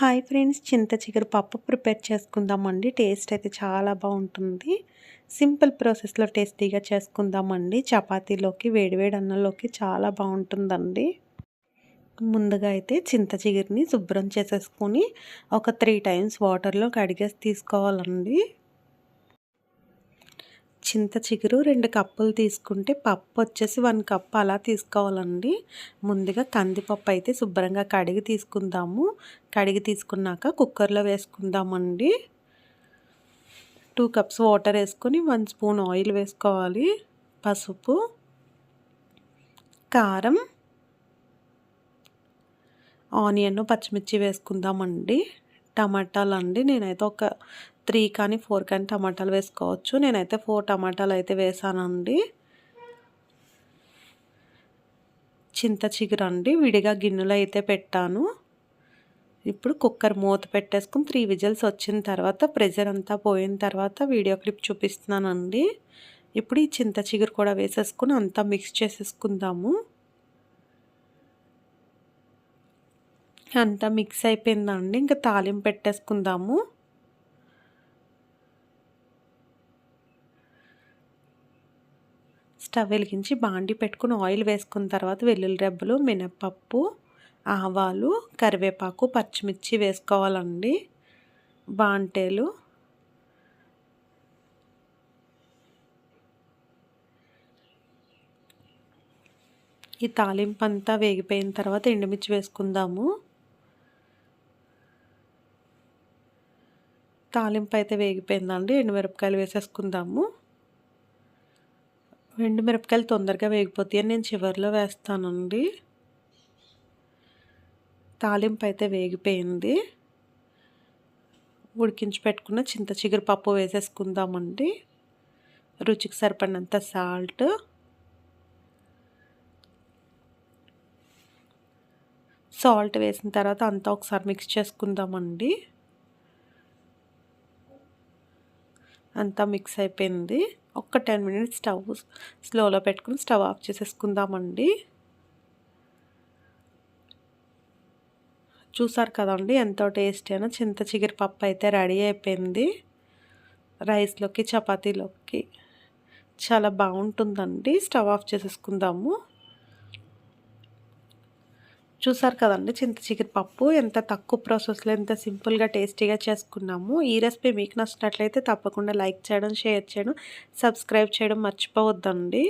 Hi friends చింత చిగురు పప్పు ప్రిపేర్ చేసుకుందామండి. టేస్ట్ అయితే చాలా బాగుంటుంది. సింపుల్ ప్రాసెస్లో టేస్టీగా చేసుకుందామండి. చపాతీలోకి వేడివేడి అన్నంలోకి చాలా బాగుంటుందండి. ముందుగా అయితే చింత చిగురిని శుభ్రం చేసేసుకొని ఒక త్రీ టైమ్స్ వాటర్లో కడిగేసి తీసుకోవాలండి. చింత చిగురు రెండు కప్పులు తీసుకుంటే పప్పు వచ్చేసి వన్ కప్ అలా తీసుకోవాలండి. ముందుగా కందిపప్పు అయితే శుభ్రంగా కడిగి తీసుకుందాము. కడిగి తీసుకున్నాక కుక్కర్లో వేసుకుందామండి. టూ కప్స్ వాటర్ వేసుకొని వన్ స్పూన్ ఆయిల్ వేసుకోవాలి. పసుపు కారం ఆనియన్ పచ్చిమిర్చి వేసుకుందామండి. టమాటాలు అండి నేనైతే ఒక త్రీ కానీ ఫోర్ కానీ టమాటాలు వేసుకోవచ్చు. నేనైతే ఫోర్ టమాటాలు అయితే వేసానండి. చింత చిగురు అండి విడిగా గిన్నెలో అయితే పెట్టాను. ఇప్పుడు కుక్కర్ మూత పెట్టేసుకుని త్రీ విజిల్స్ వచ్చిన తర్వాత ప్రెజర్ అంతా పోయిన తర్వాత వీడియో క్లిప్ చూపిస్తున్నానండి. ఇప్పుడు ఈ చింత చిగురు కూడా వేసేసుకుని అంతా మిక్స్ చేసేసుకుందాము. అంతా మిక్స్ అయిపోయిందండి. ఇంకా తాలింపు పెట్టేసుకుందాము. స్టవ్ వెలిగించి బాండి పెట్టుకుని ఆయిల్ వేసుకున్న తర్వాత వెల్లుల్లి రెబ్బలు మినప్పప్పు ఆవాలు కరివేపాకు పచ్చిమిర్చి వేసుకోవాలండి. బాంటేలు ఈ తాలింపు అంతా వేగిపోయిన తర్వాత ఎండుమిర్చి వేసుకుందాము. తాలింపు అయితే వేగిపోయిందండి ఎండుమిరపకాయలు వేసేసుకుందాము. ఎండుమిరపకాయలు తొందరగా వేగిపోతాయి నేను చివరిలో వేస్తానండి. తాలింపు అయితే వేగిపోయింది. ఉడికించి పెట్టుకున్న చింత చిగురు పప్పు వేసేసుకుందామండి. రుచికి సరిపడినంత సాల్ట్. సాల్ట్ వేసిన తర్వాత అంతా ఒకసారి మిక్స్ చేసుకుందామండి. అంతా మిక్స్ అయిపోయింది. ఒక్క టెన్ మినిట్స్ స్టవ్ స్లోలో పెట్టుకుని స్టవ్ ఆఫ్ చేసేసుకుందామండి. చూసారు కదండి ఎంతో టేస్టీ అయినా చింత చిగురు పప్పు అయితే రెడీ అయిపోయింది. రైస్లోకి చపాతీలోకి. చాలా బాగుంటుందండి. స్టవ్ ఆఫ్ చేసేసుకుందాము. చూసారు కదండి చింత చికెన్ పప్పు ఎంత తక్కువ ప్రాసెస్లో ఎంత సింపుల్గా టేస్టీగా చేసుకున్నాము. ఈ రెసిపీ మీకు నచ్చినట్లయితే తప్పకుండా లైక్ చేయడం షేర్ చేయడం సబ్స్క్రైబ్ చేయడం మర్చిపోవద్దండి.